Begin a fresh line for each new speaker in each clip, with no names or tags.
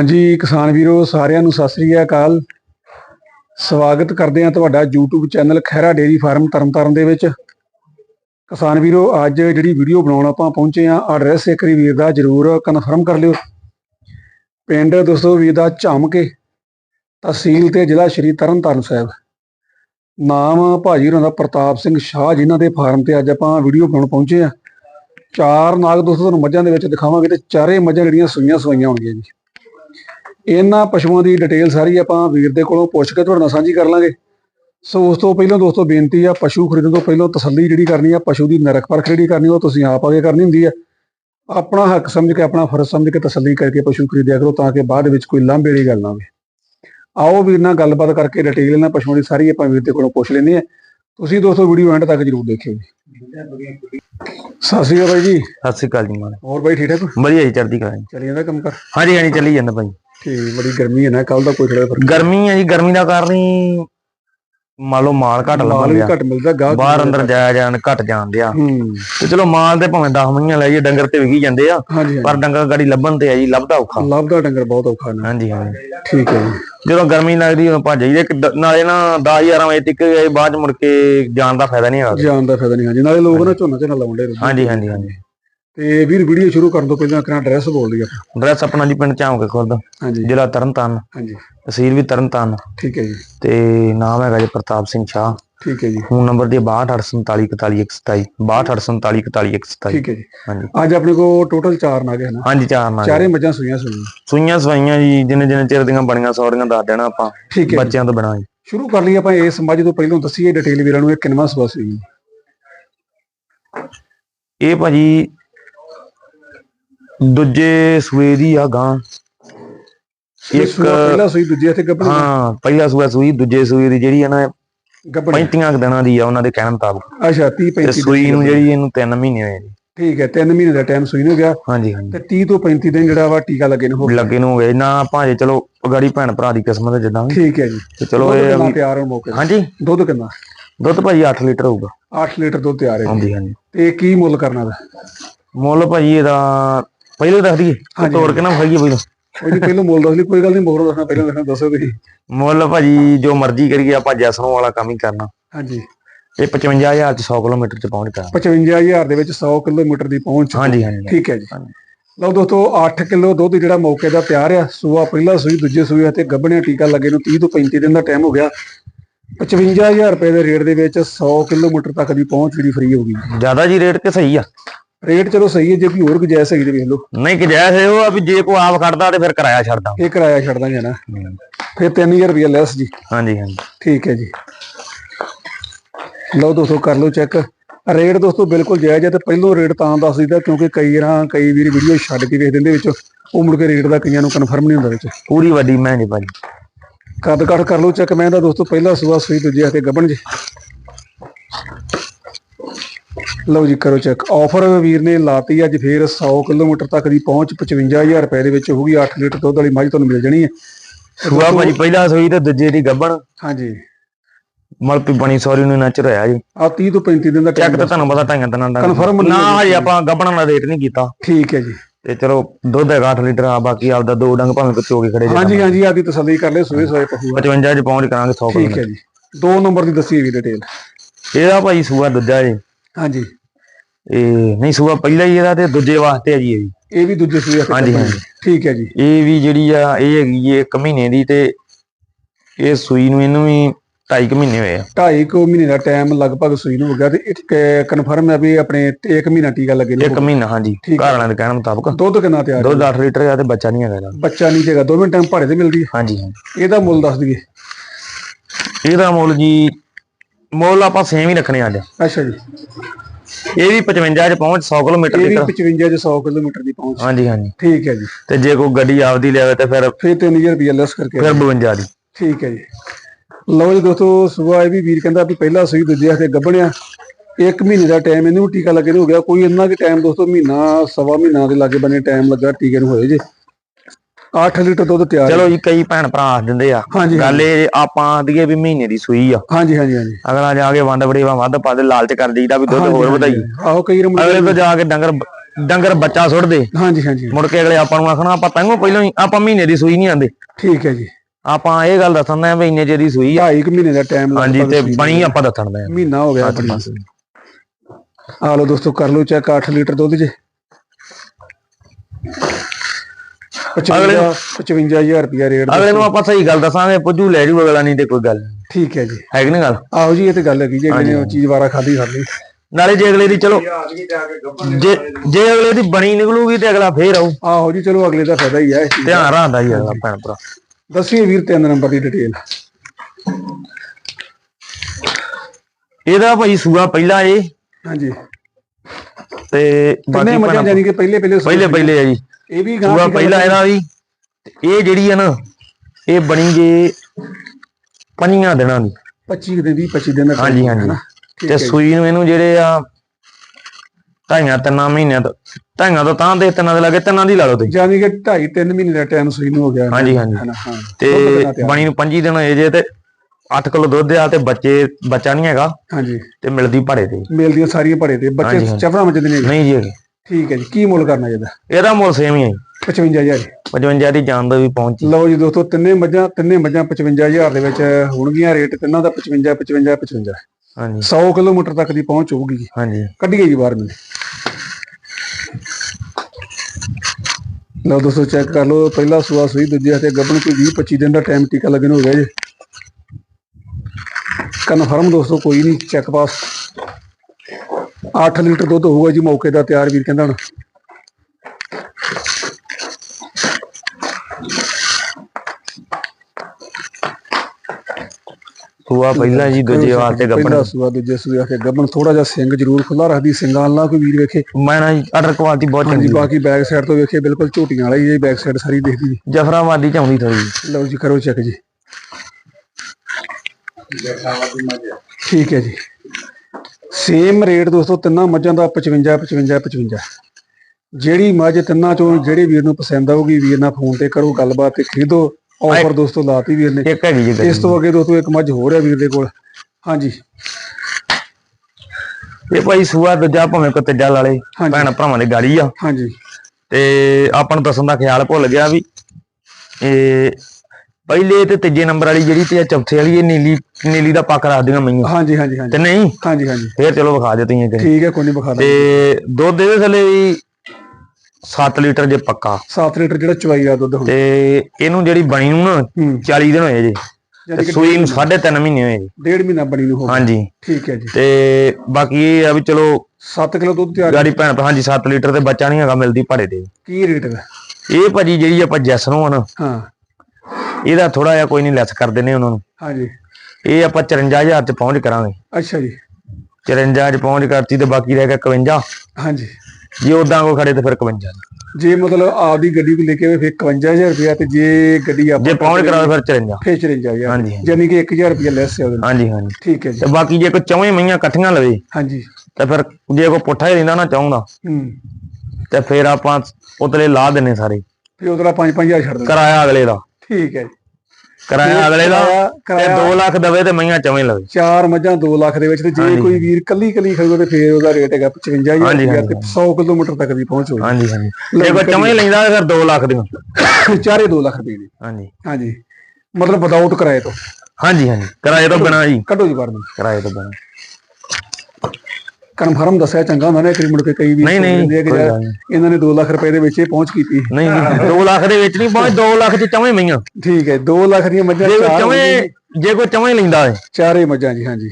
ਹਾਂਜੀ, ਕਿਸਾਨ ਵੀਰੋ, ਸਾਰਿਆਂ ਨੂੰ ਸਤਿ ਸ੍ਰੀ ਅਕਾਲ। ਸਵਾਗਤ ਕਰਦੇ ਹਾਂ ਤੁਹਾਡਾ YouTube channel Khaira dairy farm Tarn Taran ਦੇ ਵਿੱਚ। ਕਿਸਾਨ ਵੀਰੋ, ਅੱਜ ਜਿਹੜੀ ਵੀਡੀਓ ਬਣਾਉਣ ਆਪਾਂ ਪਹੁੰਚੇ ਹਾਂ ਐਡਰੈਸ ਇੱਕ ਵੀਰ ਦਾ ਜਰੂਰ ਕਨਫਰਮ ਕਰ ਲਿਓ। ਪਿੰਡ ਦੋਸਤੋ ਵੀਰ ਦਾ ਝਮਕੇ, ਤਹਿਸੀਲ ਤੇ ਜ਼ਿਲ੍ਹਾ ਸ਼੍ਰੀ ਤਰਨਤਾਰਨ ਸਾਹਿਬ। ਨਾਮ ਭਾਜੀ ਹੋਰਾਂ ਦਾ ਪ੍ਰਤਾਪ ਸਿੰਘ ਸ਼ਾਹ ਜਿਨ੍ਹਾਂ ਦੇ ਫਾਰਮ ਤੇ ਅੱਜ ਆਪਾਂ ਵੀਡੀਓ ਬਣਾਉਣ ਪਹੁੰਚੇ ਹਾਂ। ਚਾਰ ਨਾਗ ਦੋਸਤੋ ਤੁਹਾਨੂੰ ਮੱਝਾਂ ਦੇ ਵਿੱਚ ਦਿਖਾਵਾਂਗੇ ਤੇ ਚਾਰੇ ਮੱਝਾਂ ਜਿਹੜੀਆਂ ਸੂਈਆਂ ਸਵਾਈਆਂ ਹੋਣਗੀਆਂ ਜੀ। ਇਹਨਾਂ ਪਸ਼ੂਆਂ ਦੀ ਡਿਟੇਲ ਸਾਰੀ ਆਪਾਂ ਵੀਰ ਦੇ ਕੋਲੋਂ ਪੁੱਛ ਕੇ ਤੁਹਾਡੇ ਨਾਲ ਸਾਂਝੀ ਕਰ ਲਾਂਗੇ। ਸੋ ਉਸ ਤੋਂ ਪਹਿਲਾਂ ਦੋਸਤੋ ਬੇਨਤੀ ਆ ਪਸ਼ੂ ਖਰੀਦਣ ਤੋਂ ਪਹਿਲਾਂ ਤਸੱਲੀ ਜਿਹੜੀ ਕਰਨੀ ਆ ਪਸ਼ੂ ਦੀ ਨਰਖ ਪਰਖ ਜਿਹੜੀ ਕਰਨੀ ਉਹ ਤੁਸੀਂ ਆਪ ਆਗੇ ਕਰਨੀ ਹੁੰਦੀ ਆ। ਆਪਣਾ ਹੱਕ ਸਮਝ ਕੇ ਆਪਣਾ ਫਰਜ਼ ਸਮਝ ਕੇ ਤਸੱਲੀ ਕਰਕੇ ਪਸ਼ੂ ਖਰੀਦਿਆ ਕਰੋ ਤਾਂ ਕਿ ਬਾਅਦ ਵਿੱਚ ਕੋਈ ਲਾਂਭੇ ਵਾਲੀ ਗੱਲ ਨਾ ਹੋਵੇ। ਆਓ ਵੀਰ ਨਾਲ ਗੱਲਬਾਤ ਕਰਕੇ ਡਿਟੇਲ ਨਾਲ ਪਸ਼ੂਆਂ ਦੀ ਸਾਰੀ ਆਪਾਂ ਵੀਰ ਦੇ ਕੋਲੋਂ ਪੁੱਛ ਲੈਂਦੇ ਆ। ਤੁਸੀਂ ਦੋਸਤੋ ਵੀਡੀਓ ਐਂਡ ਤੱਕ ਜਰੂਰ ਦੇਖਿਓ ਜੀ। ਸਤਿ ਸ਼੍ਰੀ ਅਕਾਲ ਬਾਈ ਜੀ।
ਸਤਿ ਸ਼੍ਰੀ ਅਕਾਲ ਜੀ ਮਾਨ
ਹੋਰ ਬਾਈ ਠੀਕ ਠਾਕ?
ਵਧੀਆ ਜੀ ਚੜ੍ਹਦੀ ਕਰਾਂ
ਚੱਲੀ ਜਾਂਦਾ ਕੰਮ ਕਰ?
ਹਾਂਜੀ ਹਾਂਜੀ ਚੱਲੀ ਜਾਂਦਾ ਭਾਈ।
ਠੀਕ ਬੜੀ ਗਰਮੀ ਹੈ ਨਾ ਕੱਲ ਦਾ ਕੋਈ ਥੋੜਾ ਫ਼ਰਕ
ਗਰਮੀ ਹੈ ਜੀ ਗਰਮੀ ਦਾ ਕਾਰਨ ਹੀ ਮੰਨ ਲਓ ਮਾਲ ਘੱਟ
ਮਾਲ ਵੀ ਘੱਟ ਮਿਲਦਾ ਗਾਹਕ
ਬਾਹਰ ਅੰਦਰ ਜਾਇਆ ਜਾਣ ਘੱਟ ਜਾਣ
ਹੂੰ।
ਤੇ ਚਲੋ ਮਾਲ ਤੇ ਭਾਵੇਂ 10 ਮਹੀਨੇ ਲਾਈਏ ਡੰਗਰ ਤੇ ਵਿਕੀ ਜਾਂਦੇ ਆ ਪਰ ਡੰਗਰ ਗਾੜੀ ਲੱਭਣ ਤੇ ਆ ਜੀ ਲੱਭਦਾ ਔਖਾ।
ਲੱਭਦਾ ਡੰਗਰ ਬਹੁਤ ਔਖਾ ਨਾ।
ਹਾਂਜੀ ਹਾਂਜੀ।
ਠੀਕ ਹੈ ਜੀ।
ਜਦੋਂ ਗਰਮੀ ਲੱਗਦੀ ਉਦੋਂ ਭੱਜ ਜਾਈਦੇ। ਨਾਲੇ ਨਾ 10 11 ਵਜੇ ਤੱਕ ਬਾਅਦ ਚ ਮੁੜ ਕੇ ਜਾਣ ਦਾ ਫਾਇਦਾ ਨਹੀਂ ਹੈਗਾ।
ਜਾਣ ਦਾ ਫਾਇਦਾ ਨਹੀਂ ਹਾਂਜੀ। ਨਾਲੇ ਲੋਕ ਨਾ ਝੋਨਾ ਝੋਨਾ ਲਾਉਂਦੇ
ਹਾਂਜੀ ਹਾਂਜੀ ਹਾਂਜੀ।
ਤੇ ਵੀਰ ਵੀਡੀਓ ਸ਼ੁਰੂ ਕਰਨ ਤੋਂ ਪਹਿਲਾਂ ਕਿਹੜਾ ਐਡਰੈਸ ਬੋਲ ਦਿਆ
ਐਡਰੈਸ ਆਪਣਾ ਜੀ ਪਿੰਡ ਝਾਂਕੇ ਖੁਰਦ
ਹਾਂਜੀ।
ਜ਼ਿਲ੍ਹਾ ਤਰਨਤਾਰਨ।
ਹਾਂਜੀ।
ਤਹਿਸੀਲ ਵੀ ਤਰਨਤਾਰਨ।
ਠੀਕ ਹੈ ਜੀ।
ਤੇ ਨਾਮ ਹੈਗਾ ਜੀ ਪ੍ਰਤਾਪ ਸਿੰਘ ਸ਼ਾਹ।
ਠੀਕ ਹੈ ਜੀ।
ਫੋਨ ਨੰਬਰ ਦੀ 6248414127 6248414127
ਠੀਕ ਹੈ ਜੀ।
ਹਾਂਜੀ।
ਅੱਜ ਆਪਣੇ ਕੋਲ ਟੋਟਲ 4 ਨਾਗੇ ਹਨ
ਹਾਂਜੀ ਚਾਰ ਨਾਲ
ਚਾਰੇ ਮੱਝਾਂ ਸੂਈਆਂ ਸੂਈਆਂ।
ਸੂਈਆਂ ਸਵਾਈਆਂ ਜੀ ਜਿੰਨੇ ਜਿੰਨੇ ਚਿਰ ਦੀਆਂ ਬਣੀਆਂ ਸੌਰੀਆਂ ਦੱਸ ਦੇਣਾ ਆਪਾਂ।
ਹੈ।
ਬੱਚਿਆਂ ਤੋਂ ਜੀ।
ਸ਼ੁਰੂ ਕਰ ਲਈਏ ਆਪਾਂ ਇਸ ਮੱਝ ਤੋਂ ਪਹਿਲਾਂ ਦੱਸੀਏ ਡਿਟੇਲ ਵੀਰਾਂ ਨੂੰ ਇਹ ਕਿੰਨਵਾਂ ਸਵਾ
ਇਹ ਭਾਜੀ ਦੂਜੇ ਸੂਏ ਦੀ ਆ ਗਾਂ। ਇੱਕ
ਪਹਿਲਾ ਸੂਈ ਦੂਜੀ ਇੱਥੇ ਗੱਭਣ
ਹਾਂ ਪਹਿਲਾ ਸੂਆ ਸੂਈ ਦੂਜੇ ਸੂਏ ਦੀ ਜਿਹੜੀ ਆ ਨਾ
ਗੱਭਣ
35 ਕੁ ਦਿਨਾਂ ਦੀ ਆ ਉਹਨਾਂ ਦੇ ਕਹਿਣ ਮੁਤਾਬਕ।
ਅੱਛਾ 30
ਤੇ
35
ਸੂਈ ਨੂੰ ਜਿਹੜੀ ਇਹਨੂੰ 3 ਮਹੀਨੇ ਹੋਏ ਜੀ
ਠੀਕ ਹੈ 3 ਮਹੀਨੇ ਦਾ ਟਾਈਮ ਸੂਈ ਨੂੰ ਗਿਆ।
ਹਾਂਜੀ ਹਾਂਜੀ।
ਤੇ 30 ਤੋਂ 35 ਦਿਨ ਜਿਹੜਾ ਵਾ ਟੀਕਾ ਲੱਗੇ ਨੂੰ ਹੋ
ਲੱਗੇ ਨੂੰ ਹੋ ਗਏ ਨਾ ਭਾਵੇਂ ਚਲੋ ਗਾੜੀ ਭੈਣ ਭਰਾ ਦੀ ਕਿਸਮਤ ਹੈ ਜਿੱਦਾਂ ਵੀ।
ਠੀਕ ਹੈ ਜੀ।
ਤੇ ਚਲੋ ਇਹ
ਤਿਆਰ ਹੋਣ ਮੌਕੇ ਤੇ?
ਹਾਂਜੀ।
ਦੁੱਧ ਕਿੰਨਾ?
ਦੁੱਧ ਭਾਜੀ 8 ਲੀਟਰ ਹੋਊਗਾ।
8 ਲੀਟਰ ਦੁੱਧ ਤਿਆਰ ਹੈ।
ਹਾਂਜੀ ਹਾਂਜੀ।
ਤੇ ਕੀ ਮੁੱਲ ਕਰਨਾ ਦਾ?
ਮੁੱਲ ਭਾਜੀ ਇਹਦਾ ਪਹਿਲੇ ਦੱਸ ਦਈਏ। ਤੋੜ ਕੇ ਨਾ ਖਾਈਏ ਪਹਿਲਾਂ
ਕੋਈ ਨਹੀਂ ਪਹਿਲਾਂ ਮੁੱਲ ਦੱਸ ਲਈ ਕੋਈ ਗੱਲ ਨਹੀਂ ਮੋਹਰੋਂ ਦੱਸਣਾ ਪਹਿਲਾਂ ਦੱਸਣਾ ਦੱਸੋ ਤੁਸੀਂ।
ਮੁੱਲ ਭਾਜੀ ਜੋ ਮਰਜ਼ੀ ਕਰੀਏ ਆਪਾਂ ਜੈਸਨੋਂ ਵਾਲਾ ਕੰਮ ਹੀ ਕਰਨਾ।
ਹਾਂਜੀ।
ਇਹ 55000 ਚ 100 ਕਿਲੋਮੀਟਰ ਚ ਪਹੁੰਚਦਾ
55000 ਦੇ ਵਿੱਚ 100 ਕਿਲੋਮੀਟਰ ਦੀ ਪਹੁੰਚ।
ਹਾਂਜੀ ਹਾਂਜੀ
ਠੀਕ ਹੈ ਜੀ। ਲਓ ਦੋਸਤੋ 8 ਕਿਲੋ ਦੁੱਧ ਜਿਹੜਾ ਮੌਕੇ ਦਾ ਤਿਆਰ ਆ। ਸੂਆ ਪਹਿਲਾ ਸੂਈ ਦੂਜੇ ਸੂਏ ਤੇ ਗੱਭਣਿਆ ਟੀਕਾ ਲੱਗੇ ਨੂੰ 30 ਤੋਂ 35 ਦਿਨ ਦਾ ਟਾਈਮ ਹੋ ਗਿਆ। 55000 ਰੁਪਏ ਦੇ ਰੇਟ ਦੇ ਵਿੱਚ 100 ਕਿਲੋਮੀਟਰ ਤੱਕ ਦੀ ਪਹੁੰਚ ਜਿਹੜੀ ਫ੍ਰੀ ਹੋ ਗਈ।
ਜ਼ਿਆਦਾ ਜੀ ਰੇਟ ਤੇ ਸਹੀ ਆ।
ਰੇਟ ਚਲੋ ਸਹੀ ਹੈ ਜੇ ਕੋਈ ਹੋਰ ਗੁੰਜਾਇਸ਼ ਹੈਗੀ ਤੇ ਵੇਖ ਲਓ।
ਨਹੀਂ ਕਿ ਜੈਸੇ ਉਹ ਆ ਵੀ ਜੇ ਕੋ ਆਪ ਖੜਦਾ ਤੇ ਫਿਰ ਕਿਰਾਇਆ ਛੱਡਦਾ
ਇਹ ਕਿਰਾਇਆ ਛੱਡ ਦਾਂਗੇ ਨਾ। ਫਿਰ 3000 ਰੁਪਏ ਲੈਸ ਜੀ।
ਹਾਂਜੀ ਹਾਂਜੀ।
ਠੀਕ ਹੈ ਜੀ। ਲਓ ਦੋਸਤੋ ਕਰ ਲਓ ਚੈੱਕ। ਰੇਟ ਦੋਸਤੋ ਬਿਲਕੁਲ ਜਾਇਜ਼ ਹੈ ਤੇ ਪਹਿਲੋਂ ਰੇਟ ਤਾਂ ਦੱਸ ਦਿੱਤਾ ਕਿਉਂਕਿ ਕਈ ਰਾਂ ਕਈ ਵੀਰ ਵੀਡੀਓ ਛੱਡ ਕੇ ਵੇਖ ਦਿੰਦੇ ਵਿੱਚ ਉਹ ਮੁੜ ਕੇ ਰੇਟ ਦਾ ਕਈਆਂ ਨੂੰ ਕਨਫਰਮ ਨਹੀਂ ਹੁੰਦਾ ਵਿੱਚ।
ਪੂਰੀ ਵੱਡੀ ਮਹਿੰਗੀ ਭਾਜੀ।
ਕੱਦ ਕੱਟ ਕਰ ਲਓ ਚੈੱਕ ਮੈਂ ਤਾਂ ਦੋਸਤੋ ਪਹਿਲਾ ਸੂਆ ਸੂਈ ਦੂਜੇ ਹੱਥੇ ਗੱਬਣ ਜੀ। ਲਓ ਜੀ ਕਰੋ ਚੈੱਕ ਆਫਰ ਵੀਰ ਨੇ ਲਾਤੀ ਅੱਜ ਫੇਰ 100 ਕਿਲੋਮੀਟਰ ਤੱਕ ਦੀ ਪਹੁੰਚ 55000 ਰੁਪਏ ਦੇ ਵਿੱਚ ਹੋਊਗੀ 8 ਲੀਟਰ ਦੁੱਧ ਵਾਲੀ ਮੱਝ ਤੁਹਾਨੂੰ ਮਿਲ ਜਾਣੀ ਹੈ।
ਸੂਆ ਭਾਜੀ ਪਹਿਲਾ ਸੋਈ ਤੇ ਦੂਜੇ ਦੀ ਗੱਬਣ
ਹਾਂਜੀ।
ਮਲਪੀ ਬਣੀ ਸੌਰੀ ਨੂੰ ਨੱਚ ਰਿਹਾ ਜੀ।
ਆ 30 ਤੋਂ 35 ਦਿਨ ਦਾ
ਚੈੱਕ ਤਾਂ ਤੁਹਾਨੂੰ ਪਤਾ ਢਾਈਆਂ ਦਿਨਾਂ ਦਾ।
ਨਹੀਂ
ਨਾ ਹਜੇ ਆਪਾਂ ਗੱਬਣ ਦਾ ਰੇਟ ਨਹੀਂ ਕੀਤਾ।
ਠੀਕ ਹੈ ਜੀ।
ਤੇ ਚਲੋ ਦੁੱਧ ਹੈਗਾ 8 ਲੀਟਰ ਆ ਬਾਕੀ ਆਪਦਾ ਦੋ ਡੰਗ ਭਾਵੇਂ ਕਿਤੇ ਹੋ ਕੇ ਖੜੇ
ਹਾਂਜੀ ਹਾਂਜੀ ਆਦੀ ਤਸੱਲੀ ਕਰ ਲਿਓ ਸੂਏ ਸੂਏ ਪਹੂਗਾ
55 ਚ ਪਹੁੰਚ ਕਰਾਂਗੇ 100
ਠੀਕ ਹੈ ਜੀ। ਦੋ ਨੰਬਰ ਦੀ ਦੱਸੀ ਵੀ ਡਿਟੇਲ
ਇਹਦਾ ਭਾਈ ਸੂਆ ਦੂਜਾ ਜੀ।
ਹਾਂਜੀ।
ਇਹ ਨਹੀਂ ਸੂਆ ਪਹਿਲਾ ਹੀ ਇਹਦਾ ਤੇ ਦੂਜੇ ਵਾਸਤੇ ਹੈ ਜੀ ਇਹ ਵੀ।
ਇਹ ਵੀ ਦੂਜੇ ਸੂਏ
ਹਾਂਜੀ, ਹਾਂਜੀ।
ਠੀਕ ਹੈ ਜੀ।
ਇਹ ਵੀ ਜਿਹੜੀ ਆ ਇਹ ਹੈਗੀ ਜੀ ਇੱਕ ਮਹੀਨੇ ਦੀ ਤੇ ਇਹ ਸੂਈ ਨੂੰ ਇਹਨੂੰ ਵੀ 2.5 ਮਹੀਨੇ ਹੋਏ ਆ।
ਢਾਈ ਕੁ ਮਹੀਨੇ ਦਾ ਟਾਈਮ ਲਗਭਗ ਸੂਈ ਨੂੰ ਹੋ ਗਿਆ ਤੇ ਕਨਫਰਮ ਹੈ ਵੀ ਆਪਣੇ ਤੇ ਇੱਕ ਮਹੀਨਾ ਟੀਕਾ ਲੱਗੇ ਨੂੰ।
ਇੱਕ ਮਹੀਨਾ ਹਾਂਜੀ।
ਠੀਕ
ਘਰ ਵਾਲਿਆਂ ਦੇ ਕਹਿਣ ਮੁਤਾਬਕ।
ਦੁੱਧ ਕਿੰਨਾ ਤਿਆਰ ਹੈ?
ਦੁੱਧ 8 ਲੀਟਰ ਆ ਤੇ ਬੱਚਾ ਨਹੀਂ ਹੈਗਾ ਇਹਦਾ।
ਬੱਚਾ ਨਹੀਂ ਜੇਗਾ ਦੋਵੇਂ ਟਾਈਮ ਭਾੜੇ ਤੇ ਮਿਲਦੀ ਹੈ।
ਹਾਂਜੀ ਹਾਂਜੀ।
ਇਹਦਾ ਮੁੱਲ ਦੱਸ ਦਈਏ।
ਇਹਦਾ ਮੁੱਲ ਜੀ ਮੁੱਲ ਆਪਾਂ ਸੇਮ ਹੀ ਰੱਖਣੇ ਅੱਜ।
ਅੱਛਾ ਜੀ।
ਇਹ ਵੀ 55 ਚ ਪਹੁੰਚ 100 ਕਿਲੋਮੀਟਰ
ਇਹ ਵੀ
ਤੱਕ
55 ਜਾਂ 100 ਕਿਲੋਮੀਟਰ ਦੀ ਪਹੁੰਚ।
ਹਾਂਜੀ ਹਾਂਜੀ।
ਠੀਕ ਹੈ ਜੀ।
ਤੇ ਜੇ ਕੋਈ ਗੱਡੀ ਆਪਦੀ ਲਿਆਵੇ ਤੇ ਫਿਰ
ਫਿਰ 3000 ਰੁਪਏ ਲੈਸ ਕਰਕੇ
ਫਿਰ 52 ਦੀ।
ਠੀਕ ਹੈ ਜੀ। ਲਓ ਜੀ ਦੋਸਤੋ ਸੁਬਾ ਇਹ ਵੀ ਵੀਰ ਕਹਿੰਦਾ ਵੀ ਪਹਿਲਾ ਸੂਈ ਦੂਜੇ ਹੱਥੇ ਗੱਭਣਿਆ। ਇੱਕ ਮਹੀਨੇ ਦਾ ਟਾਈਮ ਇਹਨੂੰ ਟੀਕਾ ਲੱਗੇ ਨੂੰ ਹੋ ਗਿਆ। ਕੋਈ ਇੰਨਾ ਕਿ ਟਾਈਮ ਦੋਸਤੋ ਮਹੀਨਾ ਸਵਾ ਮਹੀਨਾ ਦੇ ਲਾਗੇ ਬੰਨੇ ਟਾਈਮ ਲੱਗਾ ਟੀਕੇ ਨੂੰ ਹੋਏ ਜੇ। 8 ਲੀਟਰ ਦੁੱਧ ਤਿਆਰ।
ਚਲੋ ਜੀ ਕਈ ਭੈਣ ਭਰਾ ਆਖ ਦਿੰਦੇ ਆ। ਗੱਲ ਇਹ ਆਪਾਂ ਆਖਦੀਏ ਵੀ ਮਹੀਨੇ ਦੀ ਸੂਈ ਆ।
ਹਾਂਜੀ ਹਾਂਜੀ ਹਾਂਜੀ।
ਅਗਲਾ ਜਾ ਕੇ ਵੰਡ ਬੜੇਵਾ ਵੱਧ ਪਾ ਦੇ ਲਾਲਚ ਕਰ ਜੀਦਾ ਵੀ ਦੁੱਧ ਹੋਰ ਵਧਾਈ
ਆਹੋ ਕਈ ਰਮ
ਅਗਲੇ ਤੋਂ ਜਾ ਕੇ ਡੰਗਰ ਡੰਗਰ ਬੱਚਾ ਸੁੱਟਦੇ
ਹਾਂਜੀ ਹਾਂਜੀ।
ਮੁੜ ਕੇ ਅਗਲੇ ਆਪਾਂ ਨੂੰ ਆਖਣਾ ਆਪਾਂ ਤੰਗੋਂ ਪਹਿਲਾਂ ਹੀ ਆਪਾਂ ਮਹੀਨੇ ਦੀ ਸੂਈ ਨਹੀਂ ਆਂਦੇ।
ਠੀਕ ਹੈ ਜੀ।
ਆਪਾਂ ਇਹ ਗੱਲ ਦੱਸਣ ਦੇ ਵੀ ਇੰਨੇ ਚਿਰ ਦੀ ਸੂਈ ਆ।
ਢਾਈ ਕੁ ਮਹੀਨੇ ਦਾ ਟਾਈਮ
ਹਾਂਜੀ ਤੇ ਬਣੀ ਆਪਾਂ ਦੱਸਣ ਦੇ
ਮਹੀਨਾ ਹੋ ਗਿਆ ਆ ਲਓ ਦੋਸਤੋ ਕਰ ਲਓ ਚੈੱਕ 8 ਲੀਟਰ ਦੁੱਧ ਜੇ। 55 55000 ਰੁਪਿਆ ਰੇਟ
ਅਗਲੇ ਨੂੰ ਆਪਾਂ ਸਹੀ ਗੱਲ ਦੱਸਾਂਗੇ ਪੁੱਜੂ ਲੈ ਜੂ ਅਗਲਾ ਨਹੀਂ ਤੇ ਕੋਈ ਗੱਲ ਨੀ।
ਠੀਕ ਹੈ ਜੀ।
ਹੈ ਕਿ ਨਹੀਂ ਗੱਲ?
ਆਹੋ ਜੀ ਇਹ ਤੇ ਗੱਲ ਹੈਗੀ ਜੇ ਅਗਲੇ ਨੇ ਉਹ ਚੀਜ਼ ਵਾਰਾ ਖਾਦੀ ਲਈ
ਨਾਲੇ ਜੇ ਅਗਲੇ ਦੀ ਚਲੋ ਜੇ ਜੇ ਅਗਲੇ ਦੀ ਬਣੀ ਨਿਕਲੂਗੀ ਤੇ ਅਗਲਾ ਫੇਰ ਆਊ।
ਆਹੋ ਜੀ ਚਲੋ ਅਗਲੇ ਦਾ ਫਾਇਦਾ ਹੀ ਹੈ।
ਧਿਆਨ ਰੱਖਦਾ ਹੀ ਅਗਲਾ ਭੈਣ ਭਰਾ।
ਦੱਸਿਓ ਵੀਰ ਤਿੰਨ ਨੰਬਰ ਦੀ ਡਿਟੇਲ।
ਇਹਦਾ ਭਾਈ ਸੂਆ ਪਹਿਲਾ ਏ।
ਹਾਂਜੀ।
ਤੇ
ਕਿੰਨੇ
ਬਾਕੀ
ਮੱਝਾਂ
ਭੈਣਾਂ-
ਜਾਨੀ ਕਿ ਪਹਿਲੇ ਪਹਿਲੇ
ਪਹਿਲੇ? ਪਹਿਲੇ ਆ ਜੀ।
ਇਹ ਵੀ ਗਾਂ ਦੀ
ਪਹਿਲਾ ਇਹਦਾ ਵੀ ਤੇ ਇਹ ਜਿਹੜੀ ਆ ਨਾ ਇਹ ਬਣੀ ਜੇ ਪੰਜੀਆਂ ਦਿਨਾਂ ਦੀ।
25 ਦਿਨ ਦੀ 25 ਦਿਨ ਦਾ
ਹਾਂਜੀ
ਹੈ
ਹਾਂਜੀ। ਤੇ
ਹੈ।
ਸੂਈ ਨੂੰ ਇਹਨੂੰ ਜਿਹੜੇ ਆ ਢਾਈਆਂ ਤਿੰਨਾਂ ਮਹੀਨਿਆਂ ਤੋਂ ਢਾਈਆਂ ਤੋਂ ਤਾਂ ਦੇ ਤਿੰਨਾਂ ਦੇ ਲਾਗੇ ਤਿੰਨਾਂ ਦੀ ਲਾ ਲਓ ਤੁਸੀਂ।
ਜਾਨੀ ਕਿ 2.5 3 ਮਹੀਨੇ ਦਾ ਟਾਈਮ ਸੂਈ ਨੂੰ ਹੋ ਗਿਆ।
ਹਾਂਜੀ ਹਾਂਜੀ।
ਹੈ ਹਾਂ।
ਤੇ। ਬਣੀ ਨੂੰ 25 ਦਿਨ ਹੋਏ ਜੇ ਤੇ 8 ਕਿਲੋ ਦੁੱਧ ਆ ਤੇ ਬੱਚੇ ਬੱਚਾ ਨਹੀਂ ਹੈਗਾ।
ਹਾਂਜੀ।
ਤੇ ਮਿਲਦੀ ਭਾੜੇ ਤੇ।
ਮੇਲ ਦੀਆਂ ਸਾਰੀਆਂ ਭੜੇ ਤੇ। ਬੱਚੇ। ਚਫੜਾ ਮੱਝ ਦੇ ਨੇ
ਨਹੀਂ ਜੀ।
ਠੀਕ ਹੈ ਜੀ ਕੀ ਮੁੱਲ ਕਰਨਾ ਇਹਦਾ?
ਇਹਦਾ ਮੁੱਲ ਸੇਮ ਹੀ ਹੈ
55000
55 ਦੀ ਜਾਨ ਦਾ ਵੀ ਪਹੁੰਚੀ
ਲਓ ਜੀ ਦੋਸਤੋ ਤਿੰਨੇ ਮੱਝਾਂ ਤਿੰਨੇ ਮੱਝਾਂ 55000 ਦੇ ਵਿੱਚ ਹੋਣਗੀਆਂ ਰੇਟ ਤਿੰਨਾਂ ਦਾ 55 55 55
ਹਾਂਜੀ।
100 ਕਿਲੋਮੀਟਰ ਤੱਕ ਦੀ ਪਹੁੰਚ ਹੋਊਗੀ ਜੀ।
ਹਾਂਜੀ।
ਕੱਢੀਏ ਜੀ ਬਾਹਰ ਮੈਨੂੰ। ਲਓ ਦੋਸਤੋ ਚੈੱਕ ਕਰ ਲਓ ਪਹਿਲਾ ਸੂਆ ਸੂਈ ਦੂਜੇ ਹੱਥੇ ਗੱਭਣ ਕੋਈ 20 25 ਦਿਨ ਦਾ ਟਾਈਮ ਟੀਕਾ ਲੱਗਣ ਹੋ ਗਿਆ ਜੀ। ਕਨਫਰਮ ਦੋਸਤੋ ਕੋਈ ਨਹੀਂ ਚੈੱਕ ਪਾਸ 8 ਲੀਟਰ ਦੁੱਧ ਹੋਊਗਾ ਜੀ ਮੌਕੇ ਦਾ ਤਿਆਰ ਵੀਰ ਕਹਿੰਦਾ ਹੁਣ।
ਸੂਆ ਪਹਿਲਾ ਜੀ ਦੂਜੇ ਵਾਸਤੇ
ਪਹਿਲਾ
ਗੱਪਣ
ਸੂਆ ਦੂਜੇ ਸੂਏ ਆਖੇ ਗੱਭਣ ਥੋੜਾ ਜਿਹਾ ਸਿੰਘ ਜ਼ਰੂਰ ਖੁੱਲਾ ਰੱਖਦੀ ਸਿੰਘਾਂ ਵਾਲਾ ਕੋਈ ਵੀਰ ਵੇਖੇ।
ਮੈਂ ਨਾ ਜੀ ਆਰਡਰ ਕੁਆਲਿਟੀ ਬਹੁਤ ਚੰਗੀ।
ਬਾਕੀ ਬੈਕ ਸਾਈਡ ਤੋਂ ਵੇਖੇ ਬਿਲਕੁਲ ਝੋਟੀਆਂ ਵਾਲੀ ਜੀ ਬੈਕ ਸਾਈਡ ਸਾਰੀ ਦਿਖਦੀ ਜੀ।
ਜਫਰਾਬਾਦੀ ਚ ਆਉਂਦੀ ਥੋੜੀ
ਲਓ ਜੀ ਕਰੋ ਚੈੱਕ ਜੀ। ਠੀਕ ਹੈ ਜੀ। ਸੇਮ ਰੇਟ ਦੋਸਤੋ ਤਿੰਨਾਂ ਮੱਝਾਂ ਦਾ 55 55 55 ਜਿਹੜੀ ਮੱਝ ਤਿੰਨਾਂ ਚੋਂ ਜਿਹੜੇ ਵੀਰ ਨੂੰ ਪਸੰਦ ਆਊਗੀ ਵੀਰ ਨਾਲ ਫੋਨ ਤੇ ਕਰੋ ਗੱਲਬਾਤ ਤੇ ਖਰੀਦੋ ਆਫਰ ਦੋਸਤੋ ਲਾਤੀ ਵੀਰ ਨੇ।
ਇੱਕ ਹੈਗੀ ਜੀ
ਇਸ। ਤੋਂ ਅੱਗੇ ਦੋਸਤੋ ਇੱਕ ਮੱਝ ਹੋਰ ਹੈ ਵੀਰ ਦੇ ਕੋਲ। ਹਾਂਜੀ।
ਇਹ ਭਾਈ ਸੂਆ ਦੂਜਾ ਭਾਵੇਂ ਕੋ ਤੀਜਾ ਲਾਲੇ। ਭੈਣ ਭਰਾਵਾਂ ਦੀ ਗਾੜੀ ਆ।
ਹਾਂਜੀ।
ਤੇ ਆਪਾਂ ਨੂੰ ਦੱਸਣ ਦਾ ਖਿਆਲ ਭੁੱਲ ਗਿਆ ਵੀ ਇਹ ਪਹਿਲੇ ਤੇ ਤੀਜੇ ਨੰਬਰ ਵਾਲੀ ਜਿਹੜੀ ਤੇ ਚੌਥੇ ਵਾਲੀ ਇਹ ਨੀਲੀ ਨੀਲੀ ਦਾ ਪੱਕ ਰੱਖਦੀਆਂ ਮਈਆਂ
ਹਾਂਜੀ ਹਾਂਜੀ ਹਾਂਜੀ।
ਤੇ ਨਹੀਂ?
ਹਾਂਜੀ ਹਾਂਜੀ।
ਫੇਰ ਚਲੋ ਵਿਖਾ ਦੇ ਤੁਸੀਂ
ਠੀਕ ਹੈ ਕੋਈ ਨਹੀਂ ਵਿਖਾ ਦਾਂਗੇ।
ਤੇ ਦੁੱਧ ਇਹਦੇ ਥੱਲੇ ਵੀ 7 ਲੀਟਰ ਜੇ ਪੱਕਾ।
7 ਲੀਟਰ ਜਿਹੜਾ ਚਵਾਈ ਦਾ ਦੁੱਧ ਹੁਣ।
ਤੇ ਇਹਨੂੰ ਜਿਹੜੀ ਬਣੀ ਨੂੰ ਨਾ
ਹੂੰ।
40 ਦਿਨ ਹੋਏ ਜੀ। ਸੂਈ ਨੂੰ 3.5 ਮਹੀਨੇ। ਹੋਏ ਜੀ।
ਡੇਢ ਮਹੀਨਾ ਬਣੀ ਨੂੰ ਹੋ ਗਿਆ।
ਹਾਂਜੀ।
ਠੀਕ ਹੈ ਜੀ।
ਤੇ ਬਾਕੀ ਇਹ ਆ ਵੀ ਚਲੋ
7 ਕਿਲੋ ਦੁੱਧ ਤਿਆਰ
ਗਾੜੀ ਭੈਣ ਭਰਾ ਹਾਂਜੀ 7 ਲੀਟਰ ਤੇ ਬੱਚਾ ਨਹੀਂ ਹੈਗਾ ਮਿਲਦੀ ਭਾੜੇ ਤੇ।
ਕੀ ਰੇਟ ਹੈ?
ਇਹ ਭਾਜੀ ਜਿਹੜੀ ਆਪਾਂ ਜੈਸ ਨੂੰ ਆ ਨਾ
ਹਾਂ।
ਇਹਦਾ ਥੋੜਾ ਜਿਹਾ ਕੋਈ ਨਹੀਂ ਲੈਸ ਕਰ ਦਿੰਨੇ ਉਹਨਾਂ ਨੂੰ।
ਹਾਂਜੀ।
ਇਹ ਆਪਾਂ 54000 ਤੇ ਪਹੁੰਚ ਕਰਾਂਗੇ।
ਅੱਛਾ ਜੀ।
54 ਚ ਪਹੁੰਚ ਕਰਤੀ ਤੇ ਬਾਕੀ ਰਹਿ ਗਿਆ 51
ਹਾਂਜੀ।
ਜੇ ਉਦਾਂ ਕੋ ਖੜੇ ਤੇ ਫਿਰ 51
ਜੇ ਮਤਲਬ ਆਪਦੀ ਗੱਡੀ ਕੋ ਲੈ ਕੇ ਫਿਰ 51000 ਰੁਪਇਆ ਤੇ ਜੇ ਗੱਡੀ ਆਪਾਂ
ਜੇ ਪਹੁੰਚ ਕਰਾਵੇ ਫਿਰ 54
ਫਿਰ 54000
ਹਾਂਜੀ
ਯਾਨੀ ਕਿ 1000 ਰੁਪਇਆ ਲੈਸ ਹੈ ਉਹਦੇ
ਹਾਂਜੀ ਹਾਂਜੀ।
ਠੀਕ ਹੈ ਜੀ।
ਤੇ ਬਾਕੀ ਜੇ ਕੋਈ ਚੌਵੇਂ ਮਈਆਂ ਇਕੱਠੀਆਂ ਲਵੇ
ਹਾਂਜੀ।
ਤੇ ਫਿਰ ਜੇ ਕੋਈ ਪੁੱਠਾ ਹੀ ਰਹਿੰਦਾ ਨਾ ਚਾਹੁੰਦਾ
ਹੂੰ।
ਤੇ ਫਿਰ ਆਪਾਂ ਉਤਲੇ ਲਾ ਦਿੰਨੇ ਸਾਰੇ।
ਫਿਰ ਉਹਦਾ 5-5000 ਛੱਡ ਦਿੰਦੇ।
ਕਿਰਾਇਆ ਅਗਲੇ ਦਾ।
ਠੀਕ ਹੈ ਜੀ।
ਕਿਰਾਇਆ ਅਗਲੇ ਦਾ ਤੇ
ਕਿਰਾਇਆ
2 ਲੱਖ ਦਵੇ ਤੇ ਮਈਆਂ ਚੌਵੇਂ ਲਵੇ
ਚਾਰ ਮੱਝਾਂ 2 ਲੱਖ ਦੇ ਵਿੱਚ ਤੇ ਜੇ। ਕੋਈ ਵੀਰ ਕੱਲੀ ਕੱਲੀ ਖਰੀਦੋ ਤੇ ਫਿਰ ਉਹਦਾ ਰੇਟ ਹੈਗਾ 55000
ਹਾਂਜੀ,
ਰੁਪਇਆ
ਹਾਂਜੀ,
ਤੇ 100 ਕਿਲੋਮੀਟਰ ਤੱਕ ਦੀ ਪਹੁੰਚ ਹੋਈ
ਹਾਂਜੀ ਹਾਂਜੀ। ਜੇ ਕੋਈ ਚੌਵੇਂ ਲੈਂਦਾ ਫਿਰ 2 ਲੱਖ ਦੀਆਂ
ਚਾਰੇ 2 ਲੱਖ ਰੁਪਏ ਦੀ
ਹਾਂਜੀ।
ਹਾਂਜੀ। ਮਤਲਬ ਵਿਦਆਊਟ ਕਿਰਾਏ ਤੋਂ।
ਹਾਂਜੀ ਹਾਂਜੀ। ਕਿਰਾਏ ਤੋਂ ਬਿਨਾ ਜੀ।
ਕੱਢੋ ਜੀ ਬਾਹਰ ਨੂੰ।
ਕਿਰਾਏ ਤੋਂ ਬਿਨਾ।
ਕਨਫਰਮ ਦੱਸਿਆ ਚੰਗਾ ਹੁੰਦਾ ਨਾ ਮੁੜ ਕੇ ਕਈ ਵੀ
ਨਹੀਂ, ਨਹੀਂ,
ਸੋਚਦੇ ਆ ਕਿ
ਕੋਈ
ਯਾਰ
ਗੱਲ ਨਹੀਂ।
ਇਹਨਾਂ ਨੇ 2 ਲੱਖ ਰੁਪਏ ਦੇ ਵਿੱਚ ਇਹ ਪਹੁੰਚ ਕੀਤੀ।
ਨਹੀਂ ਨਹੀਂ 2 ਲੱਖ ਦੇ ਵਿੱਚ ਨਹੀਂ ਪਹੁੰਚ 2 ਲੱਖ ਚ ਚੌਵੇਂ ਮਈਆਂ।
ਠੀਕ ਹੈ 2 ਲੱਖ ਦੀਆਂ ਮੱਝਾਂ
ਜੇ ਕੋਈ
ਚਾਰ
ਚੌਵੇਂ ਜੇ ਕੋਈ ਚੌਵੇਂ ਲੈਂਦਾ ਹੈ।
ਚਾਰੇ ਮੱਝਾਂ ਜੀ ਹਾਂਜੀ।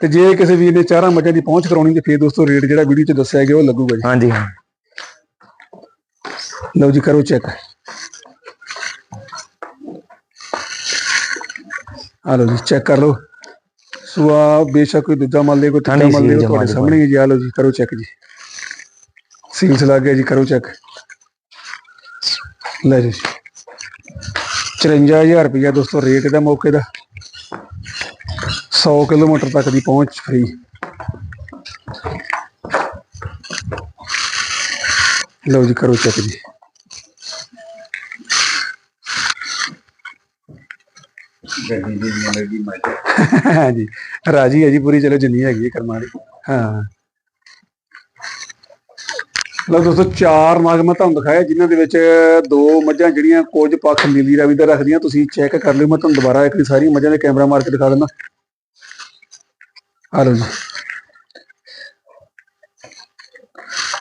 ਤੇ ਜੇ ਕਿਸੇ ਵੀਰ ਨੇ ਚਾਰਾਂ ਮੱਝਾਂ ਦੀ ਪਹੁੰਚ ਕਰਾਉਣੀ ਤੇ ਫਿਰ ਦੋਸਤੋ ਰੇਟ ਜਿਹੜਾ ਵੀਡੀਓ 'ਚ ਦੱਸਿਆ ਗਿਆ ਉਹ ਲੱਗੂਗਾ ਜੀ।
ਹਾਂਜੀ ਹਾਂ।
ਲਓ ਜੀ ਕਰੋ ਚੈੱਕ। ਆ ਲਓ ਜੀ ਚੈੱਕ ਕਰ ਲਓ। ਸੁਆ ਬੇਸ਼ੱਕ ਕੋਈ ਦੂਜਾ ਮੰਨ ਲੇ ਕੋਈ ਤੀਜਾ
ਹਾਂਜੀ,
ਮੰਨ ਲੇ
ਸੀਲ
ਤੁਹਾਡੇ
ਜਮਾ
ਸਾਹਮਣੇ ਹੈ ਜੀ ਆ ਲਓ ਜੀ ਕਰੋ ਚੈੱਕ ਜੀ। ਸੀਲਸ ਲੱਗ ਗਿਆ ਜੀ ਕਰੋ ਚੈੱਕ ਲੈ ਜੀ। 54000 ਰੁਪਇਆ ਦੋਸਤੋ ਰੇਟ ਇਹਦਾ ਮੌਕੇ ਦਾ। 100 ਕਿਲੋਮੀਟਰ ਤੱਕ ਦੀ ਪਹੁੰਚ ਫ੍ਰੀ ਲਓ ਜੀ ਕਰੋ ਚੈੱਕ ਜੀ।
ਗੱਡੀ ਦੀ ਦੀ
ਹਾਂਜੀ ਰਾਜੀ ਹੈ ਜੀ ਪੂਰੀ ਚਲੋ ਜਿੰਨੀ ਹੈਗੀ ਹੈ ਕਰਮਾਂ ਵਾਲੀ। ਹਾਂ। ਲਓ ਦੋਸਤੋ ਚਾਰ ਨਾਗ ਮੈਂ ਤੁਹਾਨੂੰ ਦਿਖਾਇਆ ਜਿਨ੍ਹਾਂ ਦੇ ਵਿੱਚ ਦੋ ਮੱਝਾਂ ਜਿਹੜੀਆਂ ਕੁਝ ਪੱਖ ਨੀਲੀ ਰਾਵੀ ਦਾ ਰੱਖਦੀਆਂ ਤੁਸੀਂ ਚੈੱਕ ਕਰ ਲਿਓ ਮੈਂ ਤੁਹਾਨੂੰ ਦੁਬਾਰਾ ਇੱਕ ਵਾਰੀ ਸਾਰੀਆਂ ਮੱਝਾਂ ਦੇ ਕੈਮਰਾ ਮਾਰ ਕੇ ਦਿਖਾ ਦਿੰਦਾ। ਆ ਲਓ ਜੀ।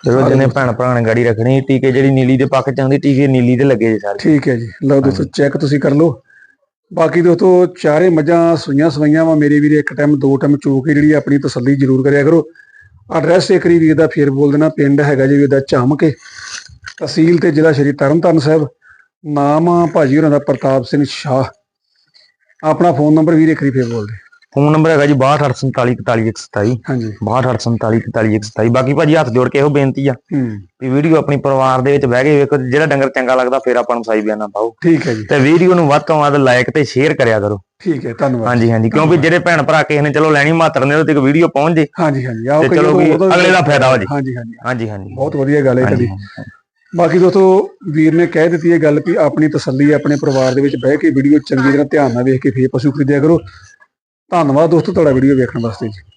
ਚਲੋ ਜਿਹਨੇ ਭੈਣ ਭਰਾ ਨੇ ਗਾੜੀ ਰੱਖਣੀ ਟੀਕੇ ਜਿਹੜੀ ਨੀਲੀ ਦੇ ਪੱਕ ਚ ਆਉਂਦੀ ਟੀਕੇ ਨੀਲੀ ਤੇ ਲੱਗੇ ਜੀ ਸਾਰੇ।
ਠੀਕ ਹੈ ਜੀ। ਲਓ ਦੋਸਤੋ ਚੈੱਕ ਤੁਸੀਂ ਕਰ ਲਓ। ਬਾਕੀ ਦੋਸਤੋ, ਚਾਰੇ ਮੱਝਾਂ ਸੂਈਆਂ ਸਵਾਈਆਂ ਵਾ। ਮੇਰੇ ਵੀਰੇ ਇੱਕ ਟਾਈਮ ਦੋ ਟਾਈਮ ਚੋ ਕੇ ਜਿਹੜੀ ਆਪਣੀ ਤਸੱਲੀ ਜ਼ਰੂਰ ਕਰਿਆ ਕਰੋ। ਐਡਰੈਸ ਇੱਕ ਵਾਰੀ ਵੀਰ ਦਾ ਫੇਰ ਬੋਲ ਦੇਣਾ, ਪਿੰਡ ਹੈਗਾ ਜੀ ਵੀਰ ਦਾ ਝਮਕੇ। ਤਹਿਸੀਲ ਤੇ ਜ਼ਿਲ੍ਹਾ ਸ਼੍ਰੀ ਤਰਨਤਾਰਨ ਸਾਹਿਬ। ਨਾਮ ਆ ਭਾਜੀ ਹੋਰਾਂ ਦਾ ਪ੍ਰਤਾਪ ਸਿੰਘ ਸ਼ਾਹ। ਆਪਣਾ ਫੋਨ ਨੰਬਰ ਵੀਰ ਇੱਕ ਵਾਰੀ ਫੇਰ ਬੋਲ ਦੇ।
ਫੋਨ ਨੰਬਰ ਹੈਗਾ ਜੀ 6284444127
ਹਾਂਜੀ।
6284444127 ਬਾਕੀ ਭਾਜੀ ਹੱਥ ਜੋੜ ਕੇ ਇਹੋ ਬੇਨਤੀ ਆ ਵੀ ਵੀਡੀਓ ਆਪਣੀ ਪਰਿਵਾਰ ਦੇ ਵਿੱਚ ਬਹਿ ਕੇ ਵੇਖੋ ਜਿਹੜਾ ਡੰਗਰ ਚੰਗਾ ਲੱਗਦਾ ਫਿਰ ਆਪਾਂ ਨੂੰ ਸਾਈ ਬਿਆਨਾ ਪਾਓ।
ਠੀਕ ਹੈ ਜੀ।
ਤੇ ਵੀਡੀਓ ਨੂੰ ਵੱਧ ਤੋਂ ਵੱਧ ਲਾਈਕ ਤੇ ਸ਼ੇਅਰ ਕਰਿਆ ਕਰੋ।
ਠੀਕ ਹੈ ਧੰਨਵਾਦ।
ਹਾਂਜੀ ਹਾਂਜੀ ਕਿਉਂਕਿ ਜਿਹੜੇ ਭੈਣ ਭਰਾ ਕਿਸੇ ਨੇ ਚਲੋ ਲੈਣੀ ਮਾਤਰ ਨੇ ਉਹਦੇ ਤੱਕ ਵੀਡੀਓ ਪਹੁੰਚ ਜੇ।
ਹਾਂਜੀ ਹਾਂਜੀ ਆਓ
ਚਲੋ ਵੀ ਅਗਲੇ ਦਾ ਫਾਇਦਾ ਹੋ ਜੇ।
ਹਾਂਜੀ ਹਾਂਜੀ।
ਹਾਂਜੀ ਹਾਂਜੀ।
ਬਹੁਤ ਵਧੀਆ ਗੱਲ ਹੈ ਤੁਹਾਡੀ ਬਾਕੀ ਦੋਸਤੋ ਵੀਰ ਨੇ ਕਹਿ ਦਿੱਤੀ ਇਹ ਗੱਲ ਵੀ ਆਪਣੀ ਤਸੱਲੀ ਆਪਣੇ ਪਰਿਵਾਰ ਦੇ ਵਿੱਚ ਬਹਿ ਕੇ ਵੀਡੀਓ ਚੰਗੀ ਤਰ੍ਹਾਂ ਧਿਆਨ ਨਾਲ ਵੇਖ ਕੇ ਫੇਰ ਪਸ਼ੂ ਖਰੀਦਿਆ ਕਰੋ। ਧੰਨਵਾਦ ਦੋਸਤੋ ਤੁਹਾਡਾ ਵੀਡੀਓ ਵੇਖਣ ਵਾਸਤੇ ਜੀ।